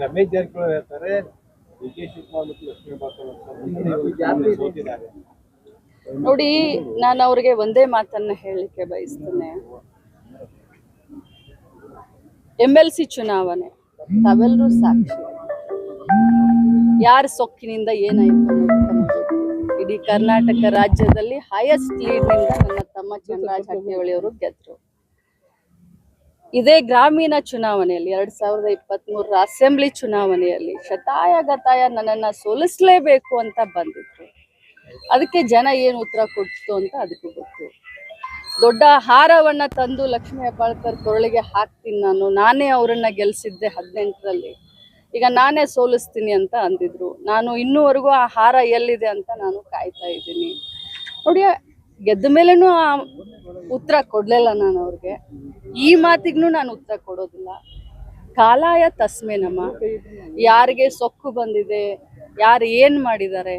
ರಮೇಶ್ ಜಾರಕಿಹೊಳಿ ಹೇಳ್ತಾರೆ D K Shivakumar ಮತ್ತು ಲಕ್ಷ್ಮೀ ಸೋತಿದ್ದಾರೆ. ನೋಡಿ ನಾನು ಅವ್ರಿಗೆ ಒಂದೇ ಮಾತನ್ನ ಹೇಳಲಿಕ್ಕೆ ಬಯಸ್ತೇನೆ. ಎಂ ಎಲ್ ಸಿ ಚುನಾವಣೆ ತಾವೆಲ್ಲರೂ ಸಾಕ್ಷಿ. ಯಾರ ಸೊಕ್ಕಿನಿಂದ ಏನಾಯ್ತು ಇಡೀ ಕರ್ನಾಟಕ ರಾಜ್ಯದಲ್ಲಿ ಹೈಯೆಸ್ಟ್ ಲೀಡ್ನಿಂದ ನನ್ನ ತಮ್ಮ ಚಂದ್ರಾಜ್ ಹಟ್ಟಿಹೊಳಿ ಅವರು ಗೆದ್ರು. ಇದೇ ಗ್ರಾಮೀಣ ಚುನಾವಣೆಯಲ್ಲಿ ಎರಡ್ ಸಾವಿರದ ಇಪ್ಪತ್ತ್ ಮೂರರ ಅಸೆಂಬ್ಲಿ ಚುನಾವಣೆಯಲ್ಲಿ ಶತಾಯ ಗತಾಯ ನನ್ನನ್ನ ಸೋಲಿಸ್ಲೇಬೇಕು ಅಂತ ಬಂದಿದ್ರು. ಅದಕ್ಕೆ ಜನ ಏನು ಉತ್ತರ ಕೊಡ್ತು ಅಂತ ಅದಕ್ಕೆ ಗೊತ್ತು. ದೊಡ್ಡ ಹಾರವನ್ನ ತಂದು ಲಕ್ಷ್ಮೀ ಹೆಬ್ಬಾಳ್ಕರ್ ಕೊರಳಿಗೆ ಹಾಕ್ತೀನಿ ನಾನು. ನಾನೇ ಅವರನ್ನ ಗೆಲ್ಸಿದ್ದೆ ಹದಿನೆಂಟರಲ್ಲಿ. ಈಗ ನಾನೇ ಸೋಲಿಸ್ತೀನಿ ಅಂತ ಅಂದಿದ್ರು. ನಾನು ಇನ್ನೂವರೆಗೂ ಆ ಹಾರ ಎಲ್ಲಿದೆ ಅಂತ ನಾನು ಕಾಯ್ತಾ ಇದ್ದೀನಿ. ನೋಡಿ, ಗೆದ್ದ ಮೇಲೇನು ಆ ಉತ್ತರ ಕೊಡ್ಲಿಲ್ಲ ನಾನು ಅವ್ರಿಗೆ. ಈ ಮಾತಿಗೂ ನಾನು ಉತ್ತರ ಕೊಡೋದಿಲ್ಲ. ಕಾಲಾಯ ತಸ್ಮೆ ನಮ್ಮ ಯಾರಿಗೆ ಸೊಕ್ಕು ಬಂದಿದೆ ಯಾರು ಏನ್ ಮಾಡಿದ್ದಾರೆ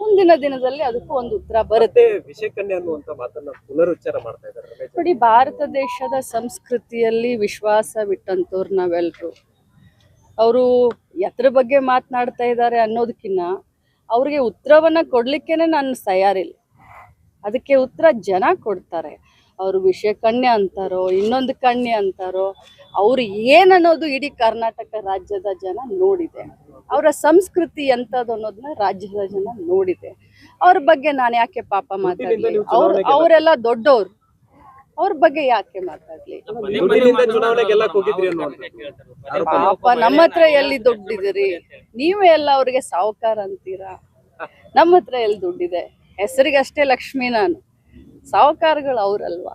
ಮುಂದಿನ ದಿನದಲ್ಲಿ ಅದಕ್ಕೂ ಒಂದು ಉತ್ತರ ಬರುತ್ತೆ. ವಿಷಕನ್ಯೆ ಅನ್ನುವಂತ ಮಾತನ್ನ ಪುನರುಚ್ಚಾರ ಮಾಡ್ತಾ ಇದ್ದಾರೆ ನೋಡಿ ಭಾರತ ದೇಶದ ಸಂಸ್ಕೃತಿಯಲ್ಲಿ ವಿಶ್ವಾಸ ವಿಶ್ವಾಸವಿಟ್ಟಂತವ್ರು ನಾವೆಲ್ರು. ಅವರು ಎತ್ರ ಬಗ್ಗೆ ಮಾತನಾಡ್ತಾ ಇದ್ದಾರೆ ಅನ್ನೋದಕ್ಕಿನ್ನ ಅವ್ರಿಗೆ ಉತ್ತರವನ್ನ ಕೊಡ್ಲಿಕ್ಕೇನೆ ನಾನು ತಯಾರಿಲ್ಲ. ಅದಕ್ಕೆ ಉತ್ತರ ಜನ ಕೊಡ್ತಾರೆ. ಅವರು ವಿಷಯ ಕಣ್ಯ ಅಂತಾರೋ ಇನ್ನೊಂದು ಕಣ್ಯ ಅಂತಾರೋ ಅವ್ರು ಏನನ್ನೋದು ಇಡೀ ಕರ್ನಾಟಕ ರಾಜ್ಯದ ಜನ ನೋಡಿದೆ. ಅವರ ಸಂಸ್ಕೃತಿ ಎಂಥದ್ದು ಅನ್ನೋದನ್ನ ರಾಜ್ಯದ ಜನ ನೋಡಿದೆ. ಅವ್ರ ಬಗ್ಗೆ ನಾನು ಯಾಕೆ ಪಾಪ ಮಾತಾಡಲಿ? ಅವ್ರು ಅವರೆಲ್ಲ ದೊಡ್ಡವ್ರು. ಅವ್ರ ಬಗ್ಗೆ ಯಾಕೆ ಮಾತಾಡ್ಲಿ? ಪಾಪ ನಮ್ಮ ಹತ್ರ ಎಲ್ಲಿ ದುಡ್ಡಿದಿರಿ ನೀವೇ ಎಲ್ಲ ಅವ್ರಿಗೆ ಸಾಹುಕಾರ ಅಂತೀರಾ? ನಮ್ಮ ಹತ್ರ ಎಲ್ಲಿ ದುಡ್ಡಿದೆ? ಹೆಸರಿಗಷ್ಟೇ ಲಕ್ಷ್ಮಿ ನಾನು. ಸಾಹುಕಾರಗಳು ಅವ್ರಲ್ವಾ?